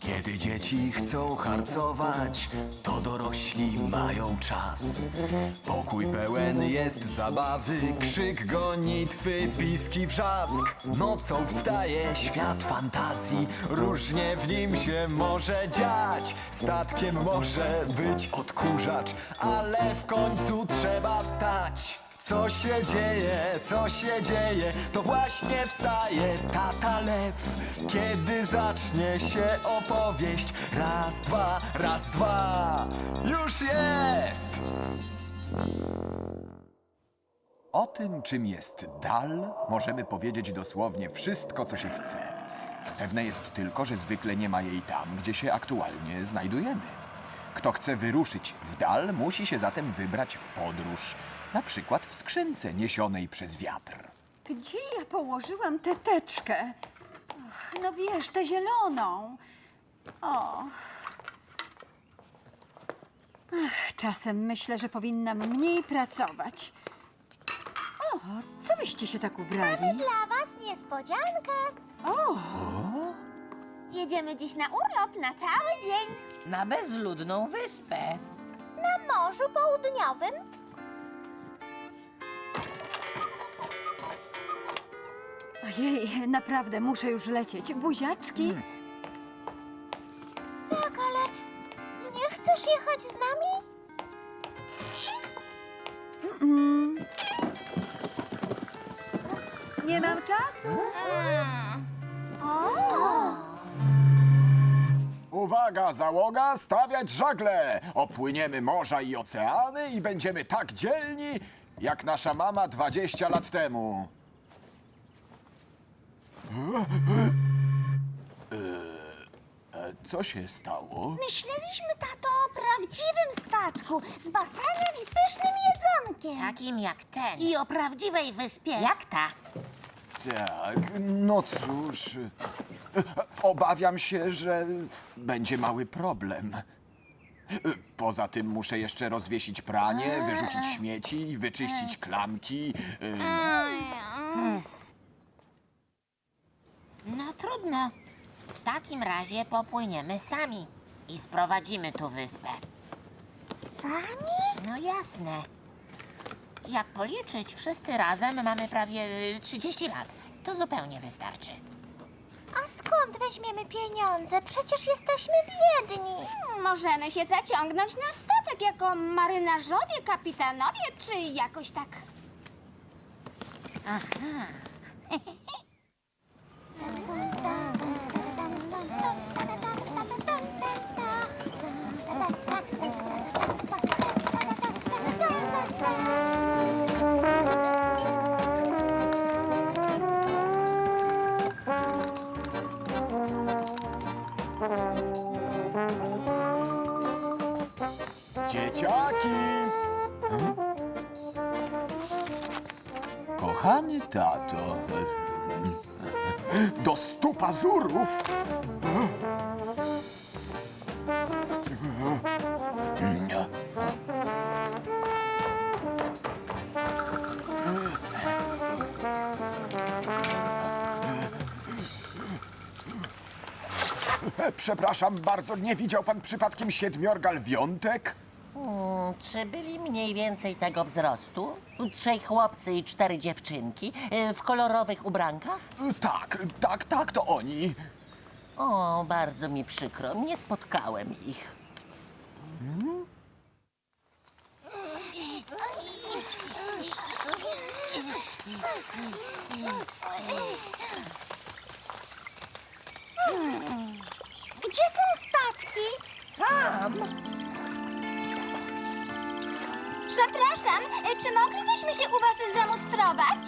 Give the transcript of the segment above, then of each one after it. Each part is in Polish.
Kiedy dzieci chcą harcować, to dorośli mają czas. Pokój pełen jest zabawy, krzyk gonitwy, piski wrzask. Nocą wstaje świat fantazji, różnie w nim się może dziać. Statkiem może być odkurzacz, ale w końcu trzeba wstać. Co się dzieje, co się dzieje, to właśnie wstaje tata lew. Kiedy zacznie się opowieść, raz, dwa, raz, dwa, już jest! O tym, czym jest dal, możemy powiedzieć dosłownie wszystko, co się chce. Pewne jest tylko, że zwykle nie ma jej tam, gdzie się aktualnie znajdujemy. Kto chce wyruszyć w dal, musi się zatem wybrać w podróż. Na przykład w skrzynce niesionej przez wiatr. Gdzie ja położyłam tę teczkę? Och, no wiesz, tę zieloną. O. Ach, czasem myślę, że powinnam mniej pracować. O, co wyście się tak ubrali? Dla was niespodziankę. O, Jedziemy dziś na urlop na cały dzień Na bezludną wyspę. na Morzu Południowym. Ojej, naprawdę muszę już lecieć. Buziaczki? Tak, ale nie chcesz jechać z nami? Nie mam czasu. Uwaga, załoga, stawiać żagle! Opłyniemy morza i oceany i będziemy tak dzielni, jak nasza mama 20 lat temu. E, e, Co się stało? Myśleliśmy, tato, o prawdziwym statku z basenem i pysznym jedzonkiem. Takim jak ten. I o prawdziwej wyspie. Jak ta? Tak, no cóż. Obawiam się, że będzie mały problem. Poza tym muszę jeszcze rozwiesić pranie, wyrzucić śmieci, wyczyścić klamki. e, No trudno. W takim razie popłyniemy sami i sprowadzimy tu wyspę. Sami? No jasne. Jak policzyć, wszyscy razem mamy prawie y, 30 lat. To zupełnie wystarczy. A skąd weźmiemy pieniądze? Przecież jesteśmy biedni. Możemy się zaciągnąć na statek jako marynarzowie, kapitanowie, czy jakoś tak. Dzieciaki! Kochany tato, do stu pazurów! Przepraszam bardzo, nie widział pan przypadkiem siedmiorga lwiątek? Hmm, czy byli mniej więcej tego wzrostu? Trzej chłopcy i cztery dziewczynki y, w kolorowych ubrankach? Tak, tak, tak, to oni. O, bardzo mi przykro, nie spotkałem ich. Gdzie są statki? Przepraszam, e, czy moglibyśmy się u was zamustrować?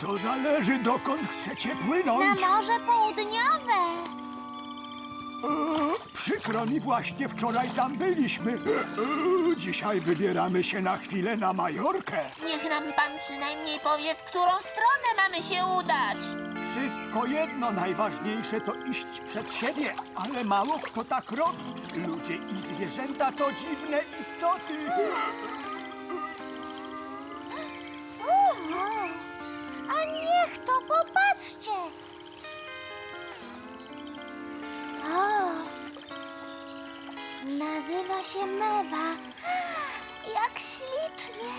To zależy, dokąd chcecie Na płynąć. Morze Południowe. Przykro mi, właśnie wczoraj tam byliśmy. Dzisiaj wybieramy się na chwilę na Majorkę. Niech nam pan przynajmniej powie, w którą stronę mamy się udać. Wszystko jedno, najważniejsze to iść przed siebie, ale mało kto tak robi. Ludzie i zwierzęta to dziwne istoty. A niech to popatrzcie! O, nazywa się Mewa. Jak ślicznie!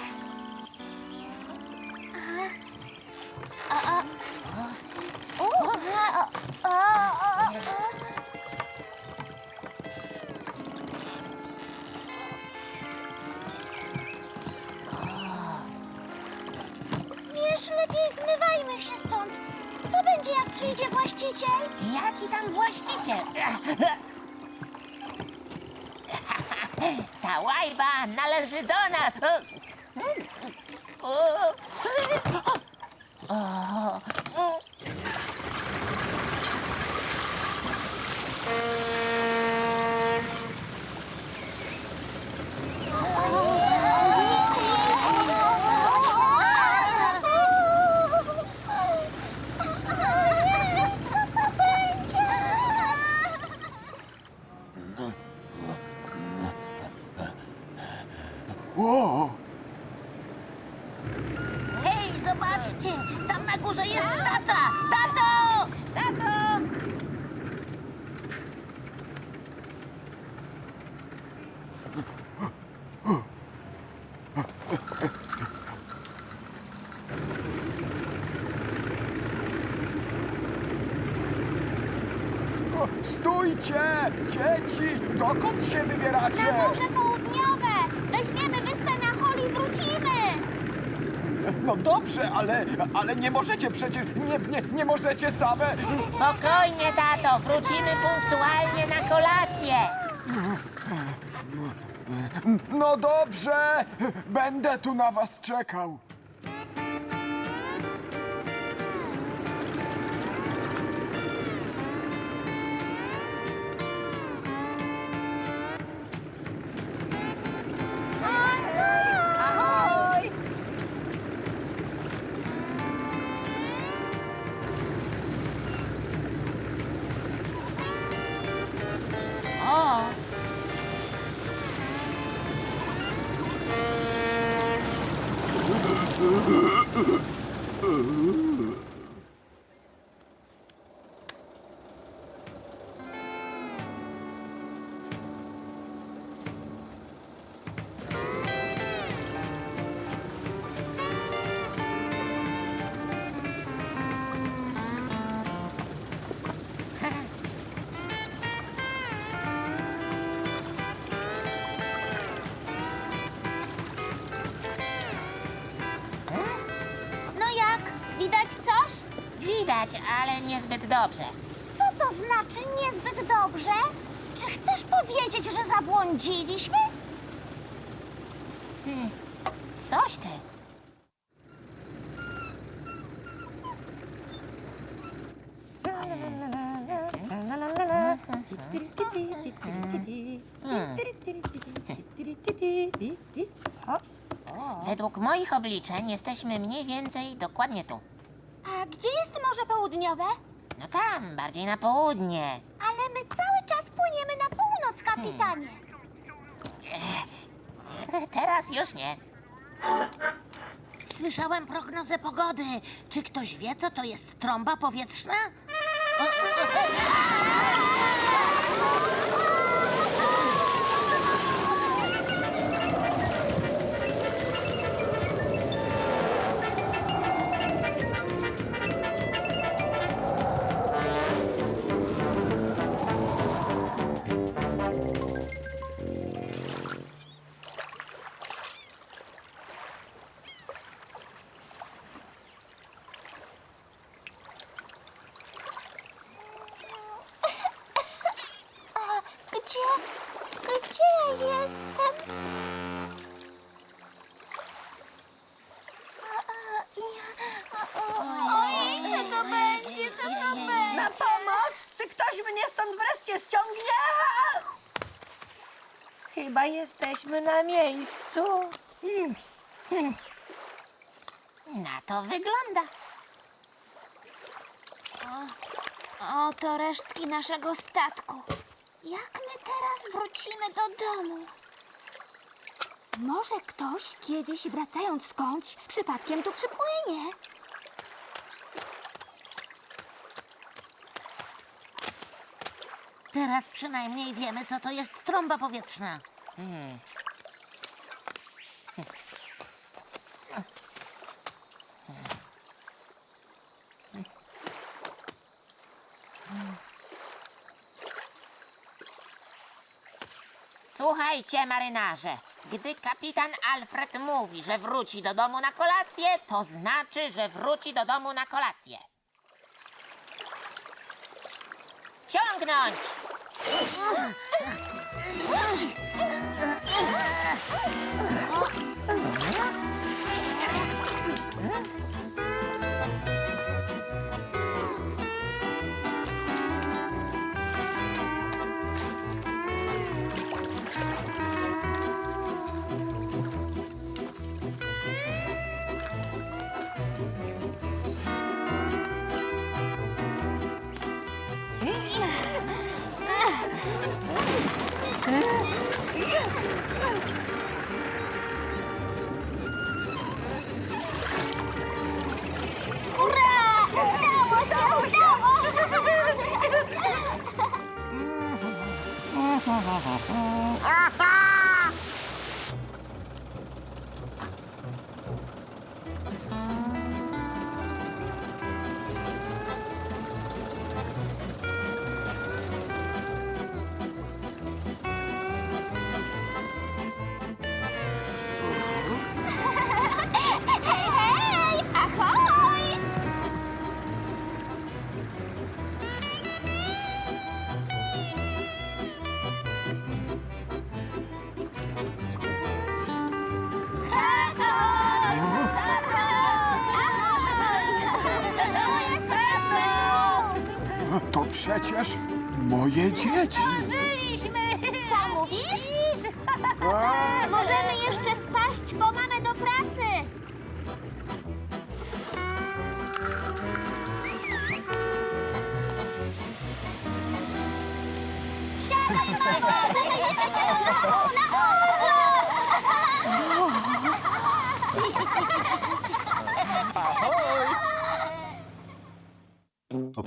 A, a, a, Wiesz, lepiej zmywajmy się stąd. Co będzie, jak przyjdzie właściciel? Jaki tam właściciel? Ta łajba należy do nas. Co to będzie? O, Hej, zobaczcie! Tam na górze jest tata! Tato! Tato! stójcie! Dzieci, dokąd się wybieracie? Na Morze Południowe! No dobrze, ale, ale nie możecie przecież, nie, nie, nie możecie same. Spokojnie, tato! Wrócimy punktualnie na kolację! No dobrze, będę tu na was czekał. Widać, ale niezbyt dobrze. Co to znaczy niezbyt dobrze? Czy chcesz powiedzieć, że zabłądziliśmy? Coś ty. Według moich obliczeń jesteśmy mniej więcej dokładnie tu. Gdzie jest Morze Południowe? No tam, bardziej na południe. Ale my cały czas płyniemy na północ, kapitanie. Teraz już nie. Słyszałem prognozę pogody. Czy ktoś wie, co to jest trąba powietrzna? A o- co to będzie? Co to? Na pomoc! Czy ktoś mnie stąd wreszcie ściągnie? Chyba jesteśmy na miejscu. Na to wygląda. Oto resztki naszego statku. Jak my teraz wrócimy do domu? Może ktoś kiedyś wracając skądś przypadkiem tu przypłynie. Teraz przynajmniej wiemy, co to jest trąba powietrzna. Słuchajcie, marynarze. Gdy kapitan Alfred mówi, że wróci do domu na kolację, to znaczy, że wróci do domu na kolację. Ciągnąć! Woo! Przecież moje dzieci. Żyliśmy! Co mówisz? Możemy jeszcze wpaść po mamę do pracy. Siadaj, mamo! Zabierzemy cię do domu! Na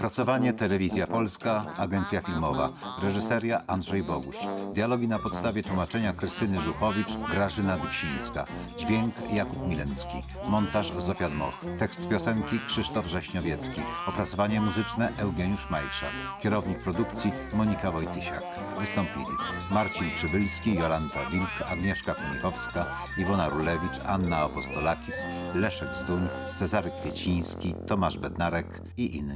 Opracowanie Telewizja Polska, Agencja Filmowa. Reżyseria Andrzej Bogusz. Dialogi na podstawie tłumaczenia Krystyny Żuchowicz, Grażyna Dyksińska. Dźwięk Jakub Milencki. Montaż Zofia Dmoch. Tekst piosenki Krzysztof Rześniowiecki. Opracowanie muzyczne Eugeniusz Majszak. Kierownik produkcji Monika Wojtysiak. Wystąpili Marcin Przybylski, Jolanta Wilk, Agnieszka Kunichowska, Iwona Rulewicz, Anna Apostolakis, Leszek Zduń, Cezary Kwieciński, Tomasz Bednarek i inni.